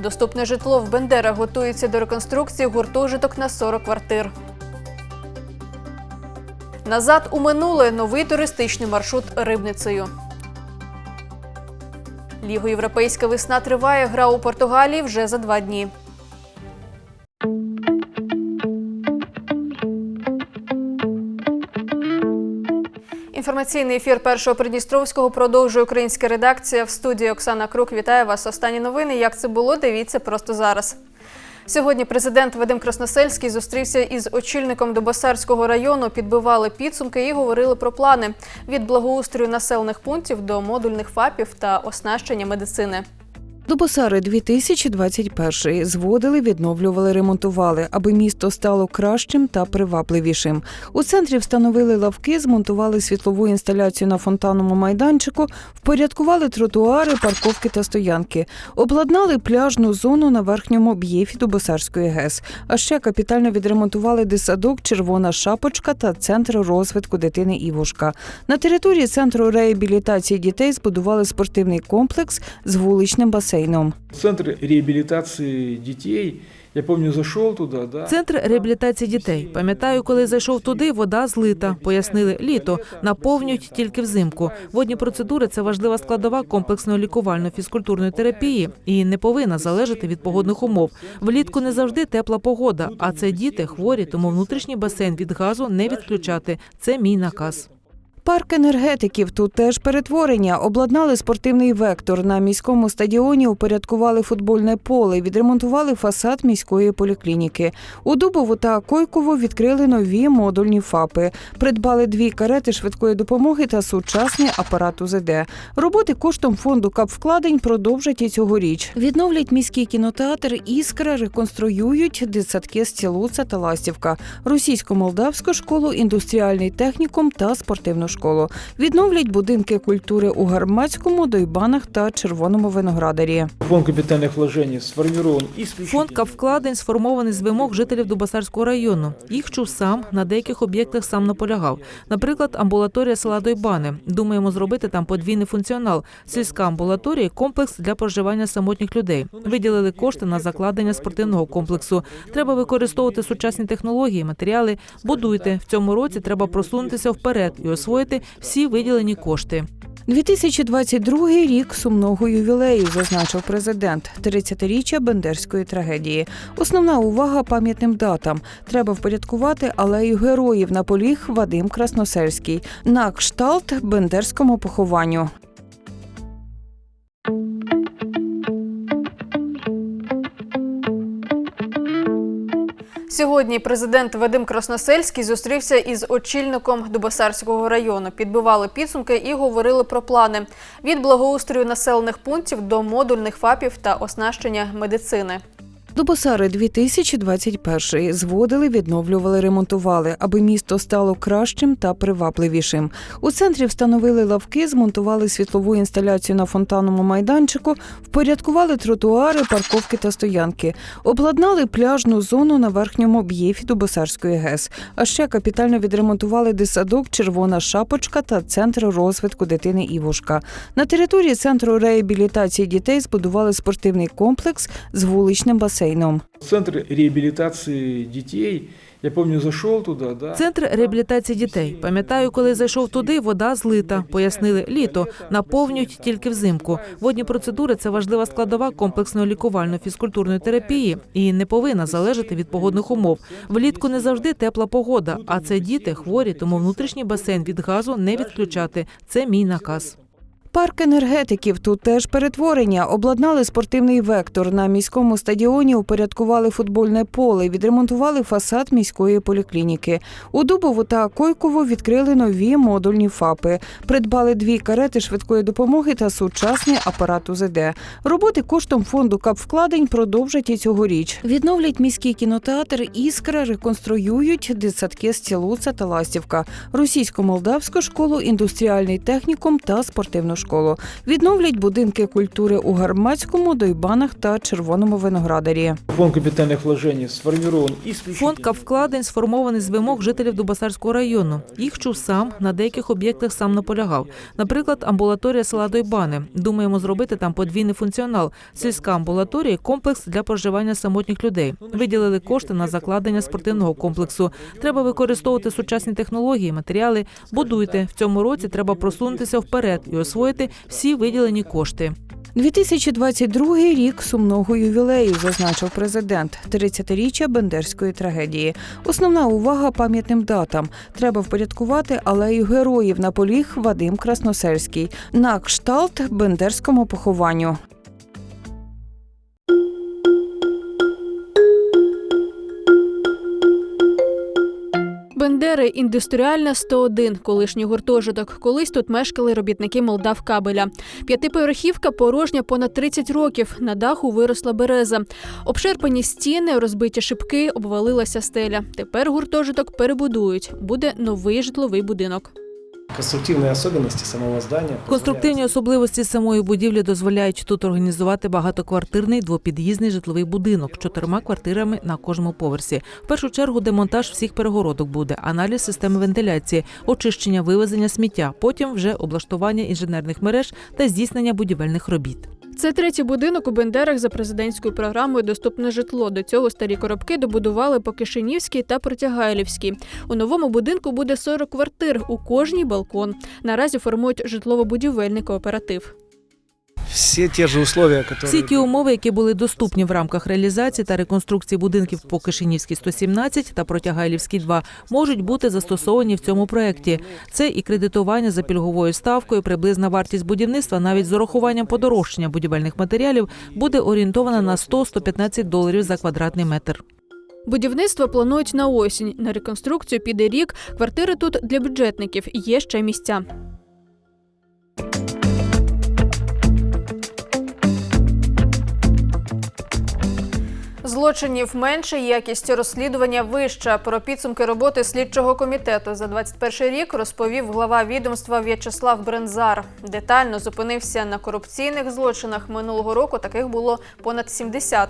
Доступне житло в Бендерах готується до реконструкції гуртожиток на 40 квартир. Назад у минуле новий туристичний маршрут рибницею. Лігу Європейська весна триває. Гра у Португалії вже за два дні. Інформаційний ефір першого Придністровського продовжує українська редакція. В студії Оксана Крук вітає вас. Останні новини. Як це було? Дивіться просто зараз. Сьогодні президент Вадим Красносельський зустрівся із очільником Дубосарського району, підбивали підсумки і говорили про плани від благоустрою населених пунктів до модульних ФАПів та оснащення медицини. Дубосари 2021 зводили, відновлювали, ремонтували, аби місто стало кращим та привабливішим. У центрі встановили лавки, змонтували світлову інсталяцію на фонтанному майданчику, впорядкували тротуари, парковки та стоянки, обладнали пляжну зону на верхньому об'єфі Дубосарської ГЕС. А ще капітально відремонтували дитсадок Червона шапочка та центр розвитку дитини Івушка. На території центру реабілітації дітей збудували спортивний комплекс з вуличним басейном. Центр реабілітації дітей. Я пам'ятаю, зайшов туди, да. Центр реабілітації дітей. Пам'ятаю, коли зайшов туди, вода злита. Пояснили, літо наповнюють тільки взимку. Водні процедури це важлива складова комплексної лікувально-фізкультурної терапії і не повинна залежати від погодних умов. Влітку не завжди тепла погода, а це діти хворі, тому внутрішній басейн від газу не відключати. Це мій наказ. Парк енергетиків тут теж перетворення. Обладнали спортивний вектор. На міському стадіоні упорядкували футбольне поле, відремонтували фасад міської поліклініки. У Дубову та Койкову відкрили нові модульні ФАПи. Придбали дві карети швидкої допомоги та сучасний апарат УЗД. Роботи коштом фонду капвкладень продовжать і цьогоріч. Відновлять міський кінотеатр Іскра, реконструюють дитсадки Стілуца та Ластівка, російсько-молдавську школу, індустріальний технікум та спортивну школу. Відновлять будинки культури у Гармацькому, Дойбанах та Червоному виноградарі. Фонд капітальних вложень сформирован исключительно. Фонд капвкладень сформований з вимог жителів Дубасарського району. Їх чув сам на деяких об'єктах сам наполягав. Наприклад, амбулаторія села Дойбани. Думаємо зробити там подвійний функціонал. Сільська амбулаторія, комплекс для проживання самотніх людей. Виділили кошти на закладення спортивного комплексу. Треба використовувати сучасні технології, матеріали. Будуйте в цьому році. Треба просунутися вперед і освоїти всі виділені кошти. 2022 рік сумного ювілею, зазначив президент. 30-річчя бендерської трагедії. Основна увага пам'ятним датам. Треба впорядкувати алею героїв на поліг Вадим Красносельський на кшталт бендерському похованню. Сьогодні президент Вадим Красносельський зустрівся із очільником Дубасарського району. Підбивали підсумки і говорили про плани від благоустрою населених пунктів до модульних ФАПів та оснащення медицини. Дубосари 2021 зводили, відновлювали, ремонтували, аби місто стало кращим та привабливішим. У центрі встановили лавки, змонтували світлову інсталяцію на фонтанному майданчику, впорядкували тротуари, парковки та стоянки, обладнали пляжну зону на верхньому об'єфі Дубосарської ГЕС. А ще капітально відремонтували дитсадок Червона шапочка та центр розвитку дитини Івушка. На території центру реабілітації дітей збудували спортивний комплекс з вуличним басейном. Центр реабілітації дітей. Я пам'ятаю, зайшов туди, да. Центр реабілітації дітей. Пам'ятаю, коли зайшов туди, вода злита. Пояснили, літо наповнюють тільки взимку. Водні процедури це важлива складова комплексної лікувально-фізкультурної терапії і не повинна залежати від погодних умов. Влітку не завжди тепла погода, а це діти хворі, тому внутрішній басейн від газу не відключати. Це мій наказ. Парк енергетиків тут теж перетворення. Обладнали спортивний вектор. На міському стадіоні упорядкували футбольне поле, відремонтували фасад міської поліклініки. У Дубову та Койкову відкрили нові модульні ФАПи. Придбали дві карети швидкої допомоги та сучасний апарат УЗД. Роботи коштом фонду капвкладень продовжать і цьогоріч. Відновлять міський кінотеатр Іскра, реконструюють дитсадки Стілуца та Ластівка, російсько-молдавську школу, індустріальний технікум та спортивну школу. Відновлять будинки культури у Гармацькому, Дойбанах та Червоному виноградарі. Фонд капитальных вложений сформирован исключительно... Фонд капвкладень сформований з вимог жителів Дубасарського району. Їх чув сам, на деяких об'єктах сам наполягав. Наприклад, амбулаторія села Дойбани. Думаємо зробити там подвійний функціонал. Сільська амбулаторія – комплекс для проживання самотніх людей. Виділили кошти на закладення спортивного комплексу. Треба використовувати сучасні технології, матеріали. Будуйте. В цьому році треба просунутися вперед і освоїти всі виділені кошти. 2022 рік сумного ювілею, зазначив президент. 30-річчя бендерської трагедії. Основна увага пам'ятним датам. Треба впорядкувати алею героїв на поліг Вадим Красносельський на кшталт бендерському похованню. Бендери індустріальна 101, колишній гуртожиток. Колись тут мешкали робітники Молдавкабеля. П'ятиповерхівка порожня понад 30 років. На даху виросла береза. Обшерпані стіни, розбиті шибки, обвалилася стеля. Тепер гуртожиток перебудують. Буде новий житловий будинок. Конструктивные особливості самого здання Конструктивні особливості самої будівлі дозволяють тут організувати багатоквартирний двопід'їзний житловий будинок чотирма квартирами на кожному поверсі. В першу чергу демонтаж всіх перегородок буде, аналіз системи вентиляції, очищення, вивезення сміття, потім вже облаштування інженерних мереж та здійснення будівельних робіт. Це третій будинок у Бендерах за президентською програмою Доступне житло. До цього старі коробки добудували по Кишинівській та Протягайлівській. У новому будинку буде 40 квартир, у кожній балкон. Наразі формують житлово-будівельний кооператив. Все те же условия, которые... Всі ті умови, які були доступні в рамках реалізації та реконструкції будинків по Кишинівській 117 та Протягайлівській 2, можуть бути застосовані в цьому проєкті. Це і кредитування за пільговою ставкою, приблизна вартість будівництва навіть з урахуванням подорожчання будівельних матеріалів буде орієнтована на 100-115 доларів за квадратний метр. Будівництво планують на осінь. На реконструкцію піде рік. Квартири тут для бюджетників. Є ще місця. Злочинів менше, якість розслідування вища. Про підсумки роботи слідчого комітету за 21 рік розповів глава відомства В'ячеслав Брензар. Детально зупинився на корупційних злочинах минулого року. Таких було понад 70.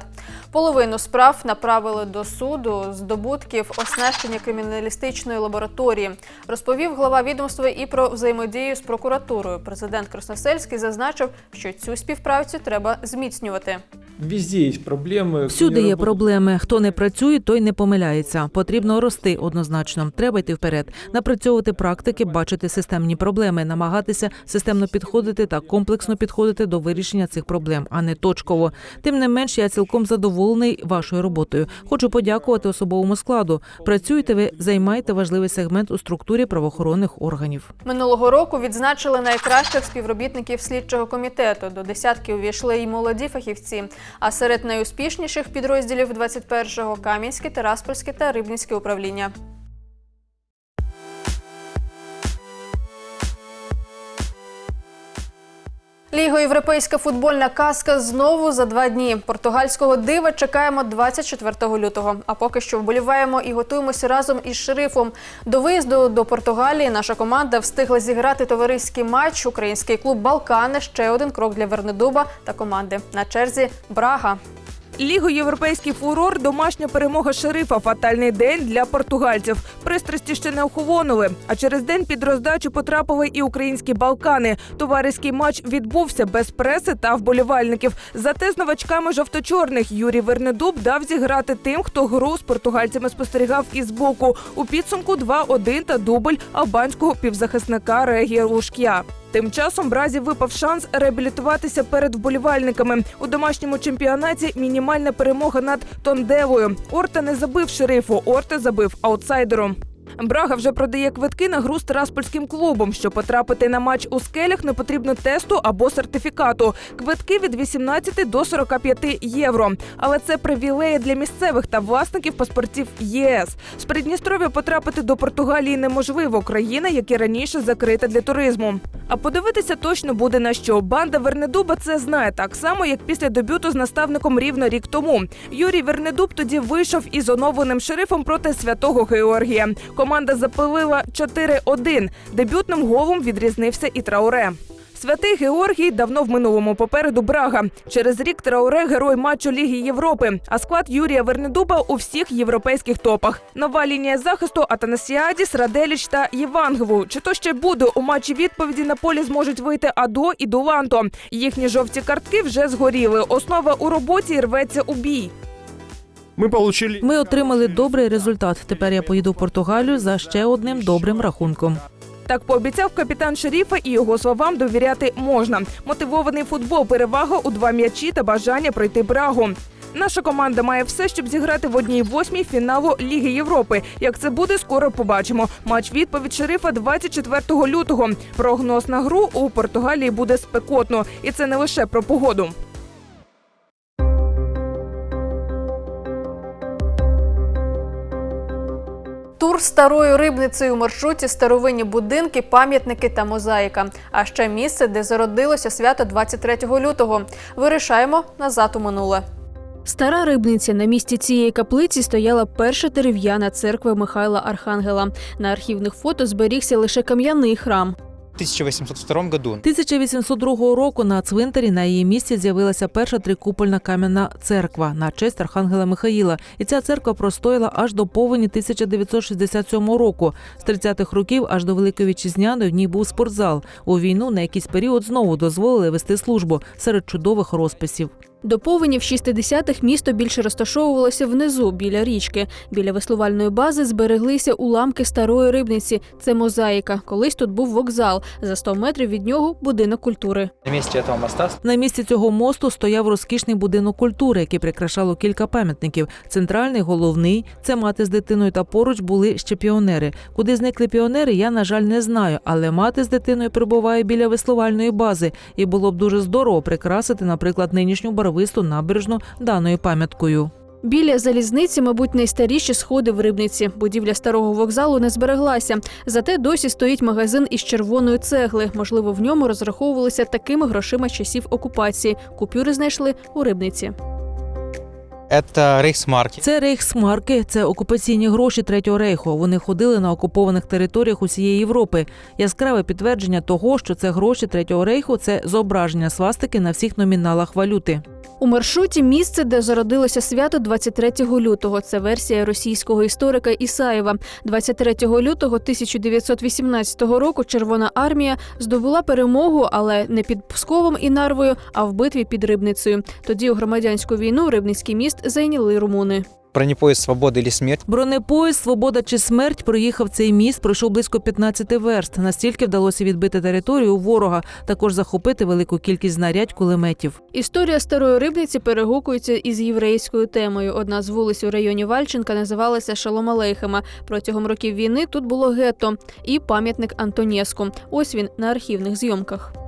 Половину справ направили до суду здобутків оснащення криміналістичної лабораторії. Розповів глава відомства і про взаємодію з прокуратурою. Президент Красносельський зазначив, що цю співпрацю треба зміцнювати. Везде есть проблемы. кто Всюди є проблеми. Хто не працює, той не помиляється. Потрібно рости однозначно. Треба йти вперед, напрацьовувати практики, бачити системні проблеми, намагатися системно підходити та комплексно підходити до вирішення цих проблем, а не точково. Тим не менш, я цілком задоволений вашою роботою. Хочу подякувати особовому складу. Працюєте ви, займаєте важливий сегмент у структурі правоохоронних органів. Минулого року відзначили найкращих співробітників слідчого комітету. До десятки увійшли й молоді фахівці. А серед найуспішніших підрозділів 21-го – Кам'янське, Тераспольське та Рибницьке управління. Ліго-європейська футбольна казка знову за два дні. Португальського дива чекаємо 24 лютого. А поки що вболіваємо і готуємося разом із шерифом. До виїзду до Португалії наша команда встигла зіграти товариський матч. Український клуб Балкани ще один крок для Вернедуба та команди. На черзі Брага. Лігу європейський фурор, домашня перемога шерифа. Фатальний день для португальців. Пристрасті ще не охолонули. А через день під роздачу потрапили і українські Балкани. Товариський матч відбувся без преси та вболівальників. Зате з новачками жовто-чорних Юрій Вернедуб дав зіграти тим, хто гру з португальцями спостерігав із боку. У підсумку 2-1 та дубль албанського півзахисника Регія Лушк'я. Тим часом Бразі випав шанс реабілітуватися перед вболівальниками у домашньому чемпіонаті. Мінімальна перемога над Тондевою. Орта не забив шерифу. Орте забив аутсайдером. Брага вже продає квитки на гру з Тираспольським клубом. Щоб потрапити на матч у скелях, не потрібно тесту або сертифікату. Квитки від 18 до 45 євро. Але це привілеї для місцевих та власників паспортів ЄС. З Придністров'я потрапити до Португалії неможливо. Країна, як і раніше, закрита для туризму. А подивитися точно буде на що. Банда Вернедуба це знає так само, як після дебюту з наставником рівно рік тому. Юрій Вернедуб тоді вийшов із оновленим шерифом проти святого Георгія. Команда запилила 4-1. Дебютним голом відрізнився і Трауре. Святий Георгій давно в минулому попереду Брага. Через рік Трауре герой матчу Ліги Європи. А склад Юрія Вернедуба у всіх європейських топах. Нова лінія захисту Атанасіадіс, Раделіч та Євангеву. Чи то ще буде у матчі відповіді на полі зможуть вийти Адо і Дуланто. Їхні жовті картки вже згоріли. Основа у роботі рветься у бій. Мы получили Ми отримали добрий результат. Тепер я поїду в Португалію за ще одним добрим рахунком. Так пообіцяв капітан шеріфа, і його словам довіряти можна. Мотивований футбол, перевага у два м'ячі та бажання пройти Брагу. Наша команда має все, щоб зіграти в одній восьмій фіналу Ліги Європи. Як це буде, скоро побачимо. Матч відповідь шерифа 24 лютого. Прогноз на гру у Португалії буде спекотно, і це не лише про погоду. Тур старою рибницею у маршруті старовинні будинки, пам'ятники та мозаїка. А ще місце, де зародилося свято 23 лютого. Вирішаємо назад у минуле. Стара рибниця на місці цієї каплиці стояла перша дерев'яна церква Михайла Архангела. На архівних фото зберігся лише кам'яний храм. В 1802 году 1802 року на цвинтарі на її місці з'явилася перша трикупольна кам'яна церква на честь Архангела Михаїла. І ця церква простояла аж до повені 1967 року. З 30-х років аж до Великої Вітчизняної в ній був спортзал. У війну на якийсь період знову дозволили вести службу серед чудових розписів. До повені в 60-х місто більше розташовувалося внизу, біля річки. Біля веслувальної бази збереглися уламки старої рибниці. Це мозаїка. Колись тут був вокзал. За 100 метрів від нього будинок культури. на месте этого моста На місці цього мосту стояв розкішний будинок культури, який прикрашало кілька пам'ятників. Центральний, головний це мати з дитиною та поруч були ще піонери. Куди зникли піонери, я на жаль не знаю. Але мати з дитиною перебуває біля веслувальної бази, і було б дуже здорово прикрасити, наприклад, нинішню барвисту набережну даною пам'яткою. Біля залізниці, мабуть, найстаріші сходи в рибниці. Будівля старого вокзалу не збереглася. Зате досі стоїть магазин із червоної цегли. Можливо, в ньому розраховувалися такими грошима часів окупації. Купюри знайшли у рибниці. Это рейхсмарки. Це рейхсмарки, це окупаційні гроші третього рейху. Вони ходили на окупованих територіях усієї Європи. Яскраве підтвердження того, що це гроші третього рейху, це зображення свастики на всіх номіналах валюти. У маршруті місце, де зародилося свято 23 лютого. Це версія російського історика Ісаєва. 23 лютого 1918 року Червона армія здобула перемогу, але не під Псковом і Нарвою, а в битві під Рибницею. Тоді у громадянську війну Рибницький міст зайняли румуни. Бронепоезд «Свобода или смерть». Бронепоїзд Свобода чи смерть проїхав цей міст, пройшов близько 15 верст. Настільки вдалося відбити територію ворога, також захопити велику кількість знарядь кулеметів. Історія старої рибниці перегукується із єврейською темою. Одна з вулиць у районі Вальченка називалася Шалом Алейхема. Протягом років війни тут було гетто і пам'ятник Антонєску. Ось він на архівних зйомках.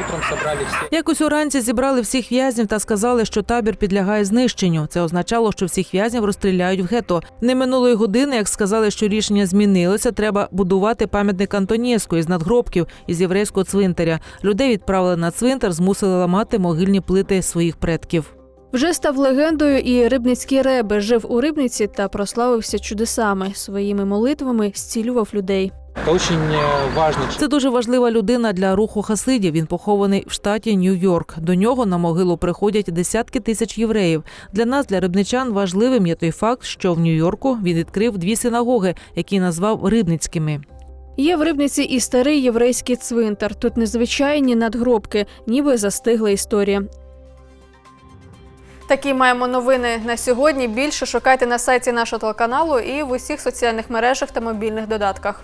Утром собрали. Якось уранці зібрали всіх в'язнів та сказали, що табір підлягає знищенню. Це означало, що всіх в'язнів розстріляють в гетто. Не минулої години, як сказали, що рішення змінилося, треба будувати пам'ятник Антонєску із надгробків із єврейського цвинтаря. Людей відправили на цвинтар, змусили ламати могильні плити своїх предків. Вже став легендою і рибницький ребе жив у рибниці та прославився чудесами. Своїми молитвами зцілював людей. Это очень э, важный человек. Це дуже важлива людина для руху хасидів. Він похований в штаті Нью-Йорк. До нього на могилу приходять десятки тисяч євреїв. Для нас, для рибничан, важливим є той факт, що в Нью-Йорку він відкрив дві синагоги, які назвав рибницькими. Є в рибниці і старий єврейський цвинтар. Тут незвичайні надгробки, ніби застигла історія. Такі маємо новини на сьогодні. Більше шукайте на сайті нашого телеканалу і в усіх соціальних мережах та мобільних додатках.